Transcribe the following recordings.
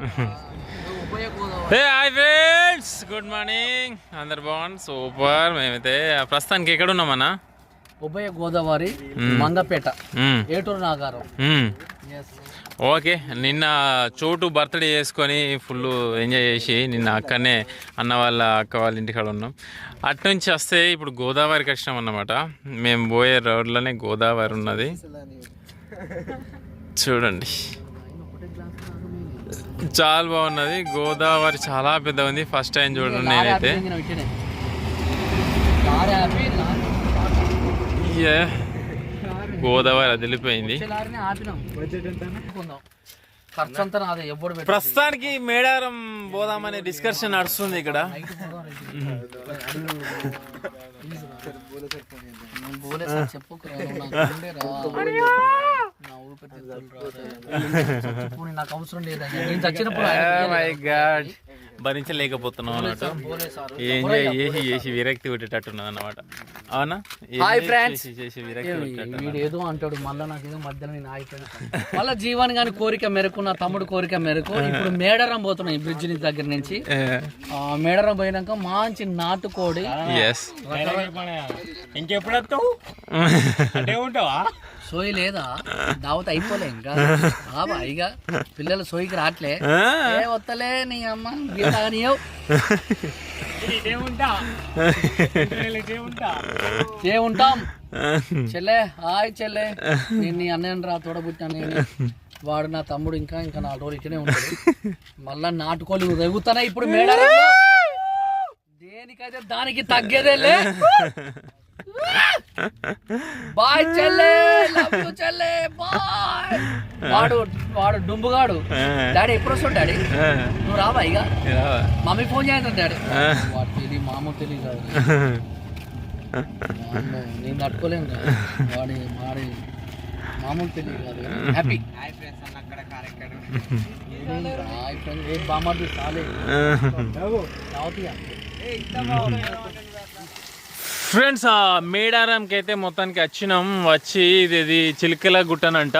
Hey hi friends good morning అందరు బాగుంది super మేమైతే ప్రస్తుతానికి ఎక్కడ ఉన్నామన్నా ఉభయ గోదావరి మంగపేట మ్మ్. ఏటూరు నాగారం. ఓకే నిన్న చోటు బర్త్డే చేసుకొని ఫుల్ ఎంజాయ్ చేసి నిన్న అక్కడనే అన్న వాళ్ళ అక్క వాళ్ళ ఇంటికాడ ఉన్నాం. అటు నుంచి వస్తే ఇప్పుడు గోదావరికి వచ్చినాం అన్నమాట. మేము పోయే రోడ్లోనే గోదావరి ఉన్నది. చూడండి. చాలా బాగున్నది. గోదావరి చాలా పెద్ద ఉంది ఫస్ట్ టైం చూడండి నేనైతే. గోదావరి అదిలిపోయింది. ప్రస్తుతానికి మేడారం పోదామనే డిస్కషన్ నడుస్తుంది ఇక్కడ. నేను నువ్వు నాకు అవసరం నేను చచ్చినప్పుడు ఆయన మై గాడ్ భరించలేకపోతున్నాం అన్నట్టు. ఎంజాయ్ చేసి చేసి విరక్తి పెట్టేటట్టున్నది అన్నమాట. అవునా. చేసి విరక్తి వీడు ఏదో అంటాడు మళ్ళీ నాకు ఏదో మధ్యలో నేను ఆగిపోయినా. మళ్ళీ జీవన్ గాని కోరిక మేరకు నా తమ్ముడు కోరిక మేరకు ఇప్పుడు మేడారం పోతున్నాం ఈ బ్రిడ్జ్ దగ్గర నుంచి. ఆ, మేడారం పోయినాక మంచి నాటుకోడి. ఇంకెప్పుడు వస్తావు? అంటే ఉంటావా? సోయి లేదా? దావత్ అయిపోలే ఇంకా. బాబా ఇక పిల్లలు సోయికి రాట్లే. ఏ వత్తలే నీ అమ్మ? ఇదే ఉంటా ఇదే ఉంటా ఏ ఉంటాం? చెల్లె హాయ్ చెల్లె. నేను నీ అన్నయ్య రా తోడబుట్టాను నేను. వాడు నా తమ్ముడు ఇంకా ఇంకా నాలుగు రోజులు ఇక్కడే ఉంటాడు. మళ్ళా నాటుకోలు రెగుతానే ఇప్పుడు మేడారంలో? దేనికైతే దానికి తగ్గేదేలే బాయ్ చెల్లె లవ్ యు చెల్లె బాయ్. వాడు వాడు డుంబుగాడు. డాడీ ఎప్పుడు వస్తాడు డాడీ? నువ్వు రావా ఇక? మమ్మీ ఫోన్ చేయండి డాడీ. వాడు తెలియ మామ తెలియదు నేను తట్టుకోలేను. వాడి వాడి మామూలు తెలియదు కాదు హ్యాపీ హాయ్ ఫ్రెండ్ ఏ బామ్మది సాలే. రావతియా? ఫ్రెండ్స్ ఆ మేడారంకి అయితే మొత్తానికి వచ్చినాం వచ్చి ఇది ఇది చిలుకల గుట్టనంట.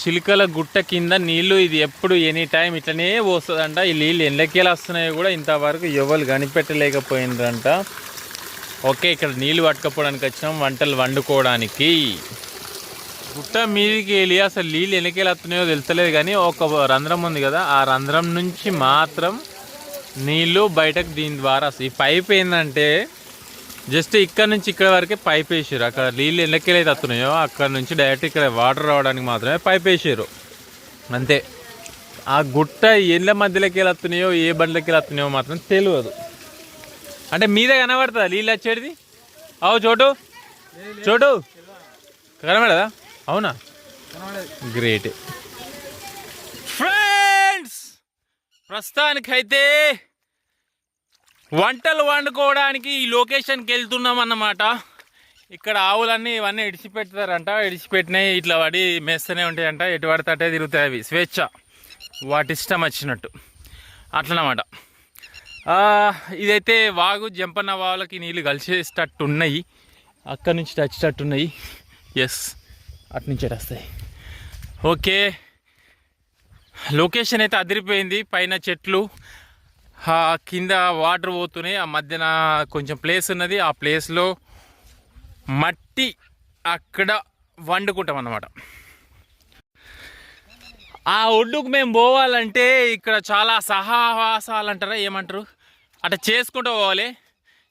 చిలుకల గుట్ట కింద నీళ్ళు ఇది ఎప్పుడు ఎనీ టైం ఇట్లనే పోస్తుందంట. ఈ నీళ్ళు ఎండకేలా వస్తున్నాయో కూడా ఇంతవరకు ఎవరు కనిపెట్టలేకపోయిందంట ఓకే ఇక్కడ నీళ్ళు పట్టుకపోవడానికి వచ్చినాం వంటలు వండుకోవడానికి. గుట్ట మీదికి వెళ్ళి అసలు నీళ్ళు ఎన్నికేలు వస్తున్నాయో తెలుస్తలేదు కానీ ఒక రంధ్రం ఉంది కదా ఆ రంధ్రం నుంచి మాత్రం నీళ్ళు బయటకు దీని ద్వారా ఈ పైప్ ఏంటంటే జస్ట్ ఇక్కడ నుంచి ఇక్కడ వరకే పైప్ వేసారు అక్కడ నీళ్ళు ఎన్నకెళ్ళైతే వస్తున్నాయో అక్కడ నుంచి డైరెక్ట్ ఇక్కడ వాటర్ రావడానికి మాత్రమే పైప్ వేసారు అంతే. ఆ గుట్ట ఎళ్ళ మధ్యలోకి వెళ్ళి వస్తున్నాయో ఏ బండ్లకి వెళ్ళి వస్తున్నాయో మాత్రం తెలియదు. అంటే మీద కనబడుతుందా నీళ్ళు వచ్చేది అవు చోటు. చోటు. కనబడదా? అవునా? గ్రేట్ ఫ్రెండ్స్ ప్రస్తుతానికైతే వంటలు వండుకోవడానికి ఈ లొకేషన్కి వెళ్తున్నాం అన్నమాట. ఇక్కడ ఆవులన్నీ ఇవన్నీ ఇడిచిపెడతారంట ఇడిచిపెట్టినాయి ఇట్లా పడి మేస్తూనే ఉంటాయంట ఎటు పడితే తిరుగుతాయి అవి. స్వేచ్ఛ. వాటి ఇష్టం వచ్చినట్టు. అట్లనమాట. ఇదైతే వాగు జంపన్న వాగులకి నీళ్ళు కలిసేటట్టున్నాయి. ఉన్నాయి నుంచి టచ్చేటట్టున్నాయి ఎస్ అటు నుంచి వస్తాయి ఓకే. లొకేషన్ అయితే అదిరిపోయింది. పైన చెట్లు కింద వాటర్ పోతున్నాయి ఆ మధ్యన కొంచెం ప్లేస్ ఉన్నది. ఆ ప్లేస్లో మట్టి అక్కడ వండుకుంటాం అన్నమాట. ఆ ఒడ్డుకు మేము పోవాలంటే ఇక్కడ చాలా సహవాసాలు అంటారా ఏమంటారు? అట్లా చేసుకుంటూ పోవాలి.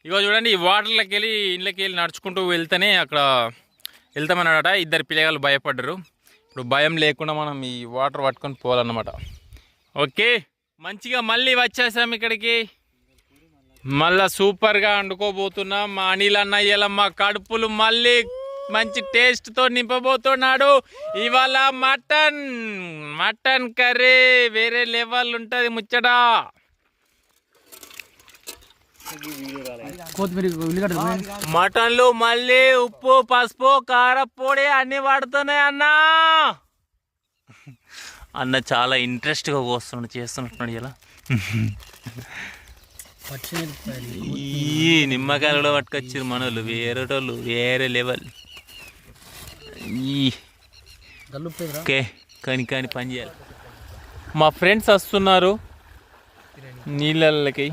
ఇగో చూడండి ఈ వాటర్లోకి వెళ్ళి ఇంట్లోకి వెళ్ళి నడుచుకుంటూ వెళ్తేనే అక్కడ వెళ్తామన్నాడట ఇద్దరు పిల్లగాళ్ళు భయపడ్డరు. ఇప్పుడు భయం లేకుండా మనం ఈ వాటర్ పట్టుకొని పోవాలన్నమాట. ఓకే? మంచిగా మళ్ళీ వచ్చేసాం ఇక్కడికి. మళ్ళా సూపర్గా వండుకోబోతున్నాం. మా అనిల్ అన్నయ్యల మా కడుపులు మళ్ళీ మంచి టేస్ట్తో నింపబోతున్నాడు. ఇవాళ మటన్ మటన్ కర్రీ వేరే లెవెల్ ఉంటుంది ముచ్చడా మటన్లు మళ్ళీ ఉప్పు పసుపు కారపొడి అన్ని పడుతున్నాయి అన్నా. అన్న చాలా ఇంట్రెస్ట్గా కోస్తున్నాడు చేస్తున్నట్టున్నాడు ఇలా. ఈ నిమ్మకాయలు కూడా పట్టుకొచ్చారు మనోళ్ళు వేరేటోళ్ళు వేరే లెవెల్. ఈ ఓకే కాని కాని పని చేయాలి. మా ఫ్రెండ్స్ వస్తున్నారు. నీళ్ళకి.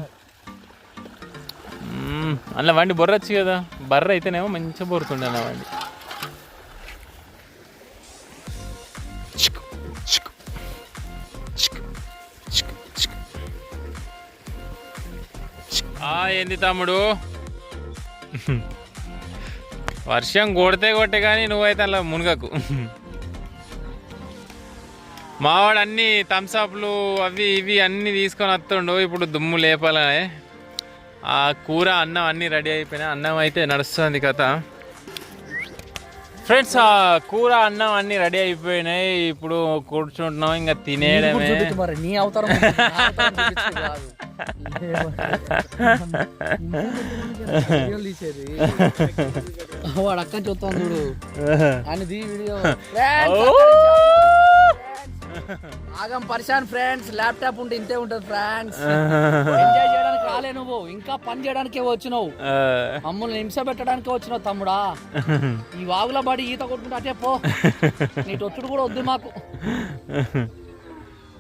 అలా వండి బొర్రచ్చు కదా. బర్ర అయితేనేమో మంచిగా బొరుతుండే అలా వండి ఏంది తమ్ముడు? వర్షం కొడితే కొట్టే కానీ నువ్వైతే అలా మునగకు. మావాడు అన్ని థమ్స్అప్లు అవి ఇవి అన్ని తీసుకొని వస్తుండు. ఇప్పుడు దుమ్ము లేపాలనే ఆ కూర అన్నం అన్నీ రెడీ అయిపోయినాయి అన్నం అయితే నడుస్తుంది కథ. ఫ్రెండ్స్ ఆ కూర అన్నం అన్నీ రెడీ అయిపోయినాయి. ఇప్పుడు కూర్చుంటున్నాం ఇంకా తినేయడమే. వాడు అక్క చూస్తాను చూడు అని దీ వీడియో ఆగం పరిశాన్ ఫ్రెండ్స్ ల్యాప్టాప్ ఉంటే ఇంతే ఉంటది ఫ్రెండ్స్. ఎంజాయ్ చేయడానికి రాలే నువ్వు. ఇంకా పని చేయడానికే వచ్చినావు. మమ్మల్ని హింస పెట్టడానికే వచ్చినావు తమ్ముడా. ఈ వాగుల పడి ఈత కొట్టుకుంటే అటే పో. నీ తొట్టుడు కూడా వద్దు మాకు.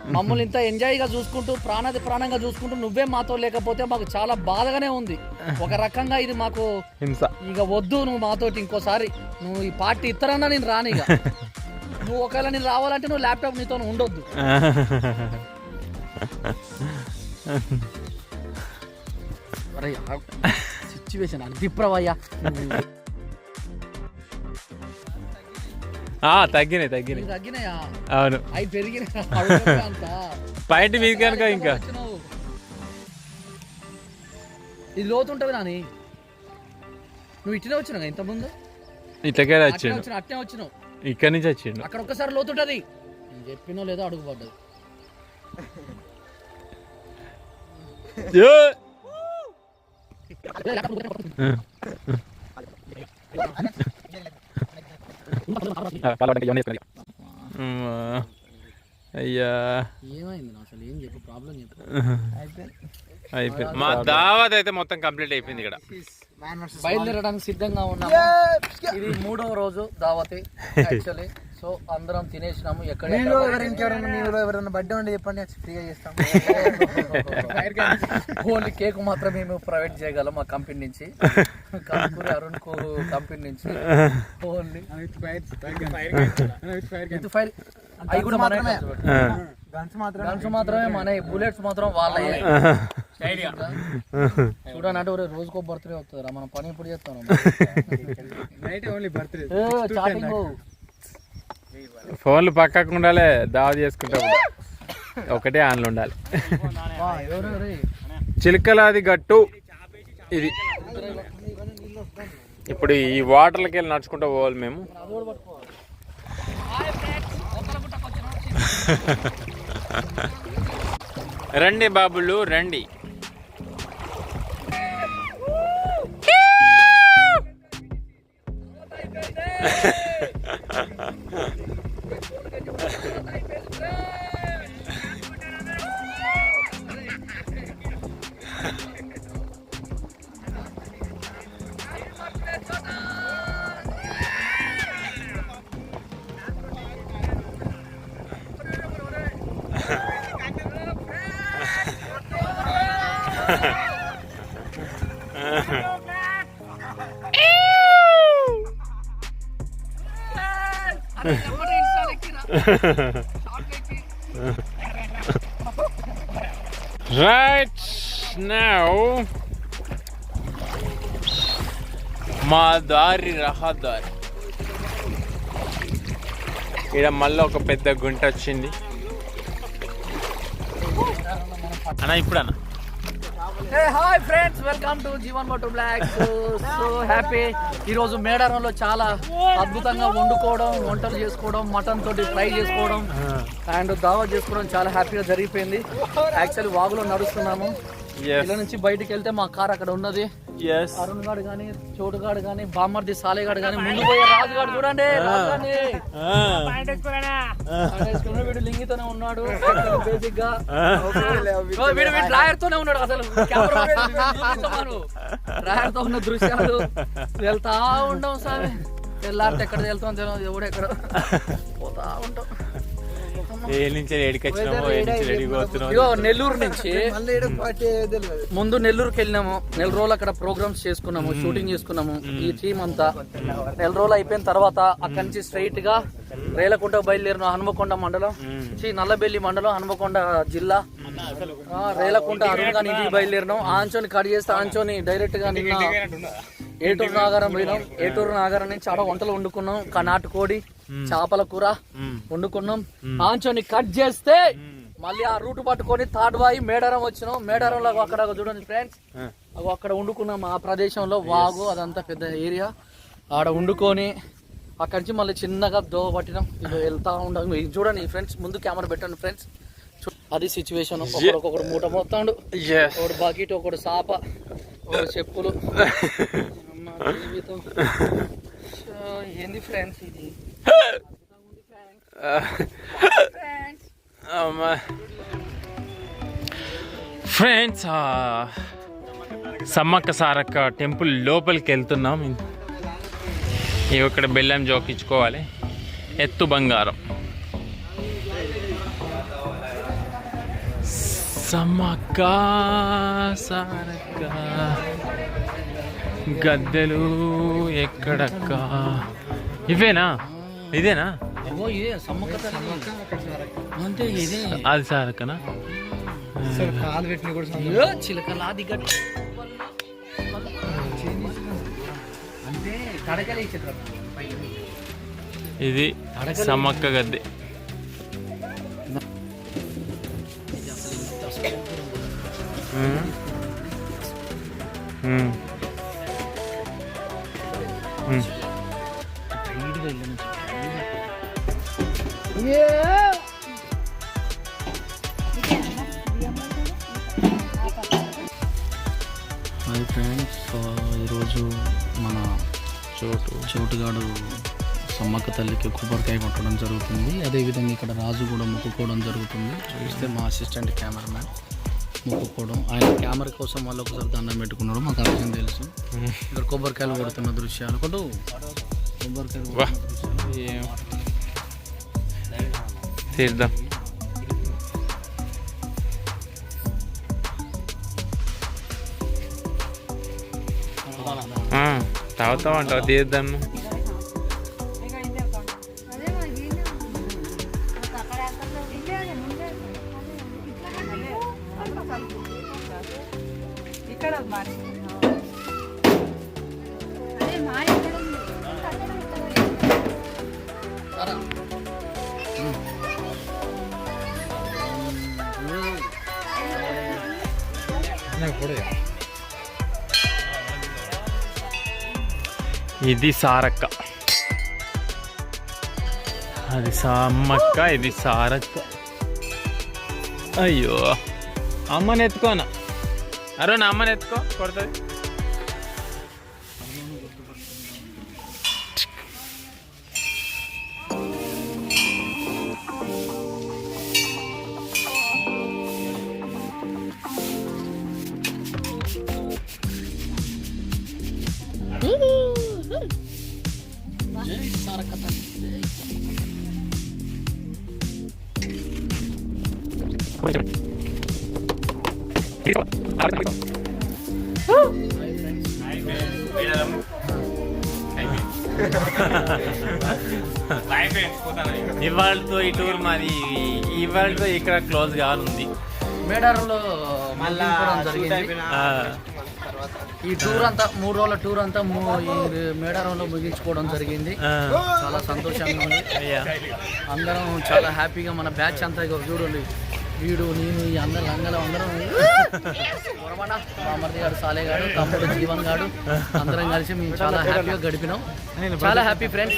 మమ్మల్ని ఇంత ఎంజాయ్గా చూసుకుంటూ ప్రాణాది ప్రాణంగా చూసుకుంటూ నువ్వే మాతో లేకపోతే మాకు చాలా బాధగానే ఉంది. ఒక రకంగా ఇది మాకు హింస. ఇక వద్దు నువ్వు మాతోటి ఇంకోసారి. నువ్వు ఈ పార్టీ ఇత్తరన్నా నేను రాను నువ్వు ఒకవేళ నేను రావాలంటే నువ్వు ల్యాప్టాప్ నీతో ఉండొద్దు. సిచ్యువేషన్ అది విప్రవయ్యా తగ్గినాయి తగ్గినాయి తగ్గినాయా అవును అవి పెరిగినాయి పైట మీద కనుక ఇంకా. ఇది లోతుంటది నాని నువ్వు ఇట్లనే వచ్చినావు ఇంత ముందు ఇట్లకే అట్నే వచ్చిండు వచ్చినావు అట్నే వచ్చినావు ఇక్కడి నుంచి వచ్చిండు అక్కడ ఒక్కసారి లోతుంటది నేను చెప్పినో లేదో అడుగు పడ్డది అయ్యా. ఏమైంది? అసలు ఏం చెప్పు? ప్రాబ్లం చెప్పు. అయిపోయింది. మా దావత్ అయితే మొత్తం కంప్లీట్ అయిపోయింది ఇక్కడ. బయలుదేరడానికి సిద్ధంగా ఉన్నాము. ఇది మూడవ రోజు దావతి యాక్చువల్లీ సో అందరం తినేసినాము. ఎక్కడ ఇంకెవరైనా మీలో ఎవరైనా బర్త్డే ఉండి చెప్పండి ఫ్రీగా చేస్తాం ఓన్లీ కేక్ మాత్రం మేము ప్రొవైడ్ చేయగలం మా కంపెనీ నుంచి. కంకూరి అరుణ్కు కంపెనీ నుంచి. ఓన్లీ విత్ ఫైర్ అవి కూడా మనమే ఆ. గన్స్ మాత్రం గన్స్ మాత్రమే మన. బుల్లెట్స్ మాత్రం వాళ్ళే రోజుకో బర్త్డే మనం పని ఎప్పుడు చేస్తాం నైట్ ఓన్లీ బర్త్డే స్టార్టింగ్ ఫోన్లు పక్కకు ఉండాలి దావత్ చేసుకుంటాం ఒకటే ఆన్లు ఉండాలి. చిలకలాది గట్టు. ఇది. ఇప్పుడు ఈ వాటర్లకి వెళ్ళి నడుచుకుంటూ పోవాలి మేము. రండి బాబులు రండి. Yeah. రైట్ నౌ మా దారి రహదారి. ఇక్కడ మళ్ళీ ఒక పెద్ద గుంట వచ్చింది. అన్న ఇప్పుడు అన్న hi friends welcome to Jeevan moto vlog so happy ఈ రోజు మేడారంలో చాలా అద్భుతంగా వండుకోవడం వంటలు చేసుకోవడం మటన్ తోటి ఫ్రై చేసుకోవడం అండ్ దావా చేసుకోవడం చాలా హ్యాపీగా జరిగిపోయింది. యాక్చువల్లీ వాగులో నడుస్తున్నాము. ఇలా నుంచి బయటికి వెళ్తే మా కార్ అక్కడ ఉన్నది. అరుణ్ గాడు కానీ చోటుగాడు కానీ బామ్మర్ది సాలేగాడు కానీ ముందు పోయే రాజుగాడు చూడండి రాజుగాడిని. ఆయన వేసుకున్న వీడు లింగితోనే ఉన్నాడు బేసిక్గా వీడు వీడు డ్రాయర్ తోనే ఉన్నాడు అసలు. డ్రాయర్ తో ఉన్న దృశ్యాలు. వెళ్తా ఉంటాం సార్ తెల్లారితే ఎక్కడ వెళ్తాం తెలియదు ఎవడు ఎక్కడ. పోతా ఉంటాం ఏ నుంచి ఏడికి వచ్చినామో ఏ నుంచి రెడీకి పోతున్నామో ఇగో నెల్లూరు నుంచి ముందు నెల్లూరుకి వెళ్ళినాము. నెల రోజులు అక్కడ ప్రోగ్రామ్స్ చేసుకున్నాము షూటింగ్ చేసుకున్నాము ఈ టీం అంతా. నెల రోజులు అయిపోయిన తర్వాత అక్కడి నుంచి స్ట్రైట్గా రేలకుంట బయలుదేరిన హనుమకొండ మండలం. చి నల్లబెల్లి మండలం హనుమకొండ జిల్లా. ఆ, రేలకుంట అరుణ్ ఇంటికి బయలుదేరినాం. ఆంచోని కట్ చేస్తే ఆంచోని డైరెక్ట్గా నిన్న ఏటూరు నాగారం పోయినాం. ఏటూరు నాగారం నుంచి ఆడ వంటలు వండుకున్నాం. నాటుకోడి చేపల కూర వండుకున్నాం. ఆంచోని కట్ చేస్తే మళ్ళీ ఆ రూట్ పట్టుకొని తాడ్వాయి మేడారం వచ్చినాం. మేడారంలో అక్కడ చూడండి ఫ్రెండ్స్ అక్కడ వండుకున్నాం. ఆ ప్రదేశంలో వాగు అదంతా పెద్ద ఏరియా. ఆడ వండుకొని అక్కడి నుంచి మళ్ళీ చిన్నగా దోవ పట్టినాం. ఇది వెళ్తా ఉండం. ఇది చూడండి ఫ్రెండ్స్ ముందు కెమెరా పెట్టండి ఫ్రెండ్స్ అది సిచ్యువేషన్ ఒకడు మూట Yes. ఒకడు బకెట్ ఒకడు సాప ఒకడు చెప్పులు. జీవితం. ఏంది ఫ్రెండ్స్ ఇది? ఫ్రెండ్స్ సమ్మక్క సారక్క టెంపుల్ లోపలికి వెళ్తున్నాం. ఇవి ఇక్కడ బెల్లం జోకించుకోవాలి ఎత్తు బంగారం. సమ్మక్క సారక్క. గద్దెలు ఎక్కడక్క? ఇవేనా? ఇదేనా? అది చిత్రం ఇది సమ్మక్క గద్దె. కొట్టడం జరుగుతుంది. అదేవిధంగా ఇక్కడ రాజు కూడా మొక్కుకోవడం జరుగుతుంది. చూస్తే మా అసిస్టెంట్ కెమెరామ్యాన్ మొక్కుకోవడం. ఆయన కెమెరా కోసం వాళ్ళు ఒకసారి దండం పెట్టుకున్నాడు మాకు విషయం తెలుసు. ఇక్కడ కొబ్బరికాయలు కొడుతున్న దృశ్యాలు. కొట్టు. కొబ్బరికాయలు ఆ, తాగుతామంటావు తీద్దాం. ఇది సారక్క. అది సమ్మక్క ఇది సారక్క. అయ్యో. అమ్మని ఎత్తుకోనా? నా అమ్మని ఎత్తుకో కొడుతుంది. జై ఇవాళతో ఈ టూర్ మాది ఇవాళతో ఇక్కడ క్లోజ్ కానుంది. మేడారంలో ముగింపుకోవడం జరిగింది. ఆ, ఈ టూర్ అంతా మూడు రోజుల టూర్ అంతా మేడారంలో ముగించుకోవడం జరిగింది. చాలా సంతోషంగా ఉంది. అయ్యా. అందరం చాలా హ్యాపీగా మన బ్యాచ్ అంతా చూడండి. వీడు నేను ఈ అందరు లంగలు అందరం వరమణ, మా మరిది గారు సాలే గాడు తమ్ముడు జీవన్ గాడు అందరం కలిసి మేము చాలా హ్యాపీగా గడిపినాం. చాలా happy friends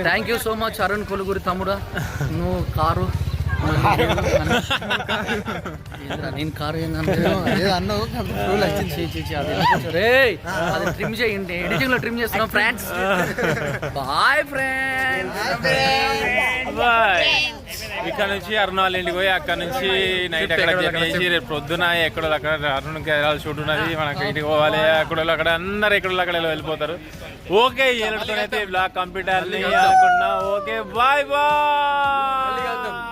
thank you so much Arun Koluguri తమ్ముడు నువ్వు కారు నేను కారు అన్నావు అది ట్రిమ్ చేయండి ఎడిటింగ్లో ట్రిమ్ చేస్తున్నాం ఫ్రెండ్స్ బాయ్ ఫ్రెండ్స్ బాయ్ ఇక్కడ నుంచి అరుణ వాళ్ళ ఇంటికి పోయి అక్కడ నుంచి నైట్ అక్కడ చేసి రేపు పొద్దున ఎక్కడో అక్కడ అరుణకి వెళ్ళాలి షూట్ ఉన్నది మనకి ఇంటికి పోవాలి అక్కడ అక్కడ అందరు ఎక్కడో అక్కడ వెళ్ళిపోతారు. ఓకే ఏలతో అయితే బ్లాక్ కంప్యూటర్ అనుకున్నా ఓకే బాయ్ బాయ్